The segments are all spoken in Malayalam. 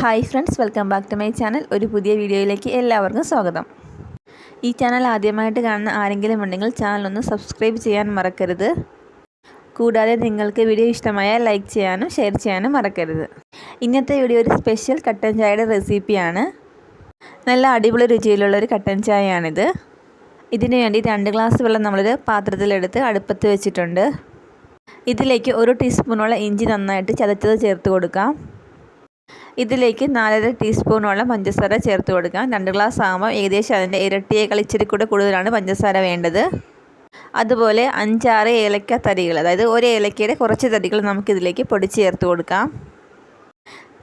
Hi friends welcome back to my channel ഒരു പുതിയ വീഡിയോയിലേക്ക് എല്ലാവർക്കും സ്വാഗതം. ഈ ചാനൽ ആദ്യമായിട്ട് കാണുന്ന ആരെങ്കിലും ഉണ്ടെങ്കിൽ ചാനൽ ഒന്ന് സബ്സ്ക്രൈബ് ചെയ്യാൻ മറക്കരുത്. കൂടാതെ നിങ്ങൾക്ക് വീഡിയോ ഇഷ്ടമായാൽ ലൈക്ക് ചെയ്യാനും ഷെയർ ചെയ്യാനും മറക്കരുത്. ഇന്നത്തെ വീഡിയോ ഒരു സ്പെഷ്യൽ കട്ടൻ ചായയുടെ റെസിപ്പിയാണ് നല്ല അടിപൊളി രുചിയിലുള്ള ഒരു കട്ടൻ ചായയാണിത്. ഇതിനു വേണ്ടി രണ്ട് ഗ്ലാസ് വെള്ളം നമ്മളൊരു പാത്രത്തിലെടുത്ത് അടുപ്പത്ത് വെച്ചിട്ടുണ്ട്. ഇതിലേക്ക് ഒരു ടീസ്പൂണോളം ഇഞ്ചി നന്നായിട്ട് ചതച്ചത് ചേർത്ത് കൊടുക്കാം. ഇതിലേക്ക് നാലര ടീസ്പൂണോളം പഞ്ചസാര ചേർത്ത് കൊടുക്കാം. രണ്ട് ഗ്ലാസ് ആകുമ്പോൾ ഏകദേശം അതിന്റെ ഇരട്ടിയേക്കാൾ ഇച്ചിരി കൂടെ കൂടുതലാണ് പഞ്ചസാര വേണ്ടത്. അതുപോലെ അഞ്ചാറ് ഏലക്ക തരികൾ അതായത് ഒരു ഏലക്കയുടെ കുറച്ച് തരികൾ നമുക്കിതിലേക്ക് പൊടിച്ച് ചേർത്ത് കൊടുക്കാം.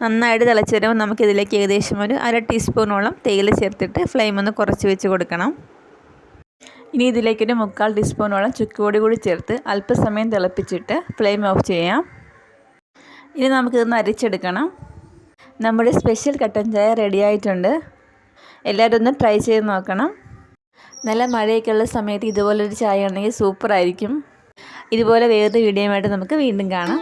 നന്നായിട്ട് തിളച്ച് വരുമ്പോൾ നമുക്കിതിലേക്ക് ഏകദേശം ഒരു അര ടീസ്പൂണോളം തേയില ചേർത്തിട്ട് ഫ്ലെയിം ഒന്ന് കുറച്ച് വെച്ച് കൊടുക്കണം. ഇനി ഇതിലേക്കൊരു മുക്കാൽ ടീസ്പൂണോളം ചുക്കുപൊടി കൂടി ചേർത്ത് അല്പസമയം തിളപ്പിച്ചിട്ട് ഫ്ലെയിം ഓഫ് ചെയ്യാം. ഇനി നമുക്കിതൊന്ന് അരിച്ചെടുക്കണം. നമ്മുടെ സ്പെഷ്യൽ കട്ടൻ ചായ റെഡി ആയിട്ടുണ്ട്. എല്ലാവരും ഒന്ന് ട്രൈ ചെയ്ത് നോക്കണം. നല്ല മഴയൊക്കെ ഉള്ള സമയത്ത് ഇതുപോലൊരു ചായ ഉണ്ടെങ്കിൽ സൂപ്പറായിരിക്കും ഇതുപോലെ വേറൊരു വീഡിയോയുമായിട്ട് നമുക്ക് വീണ്ടും കാണാം.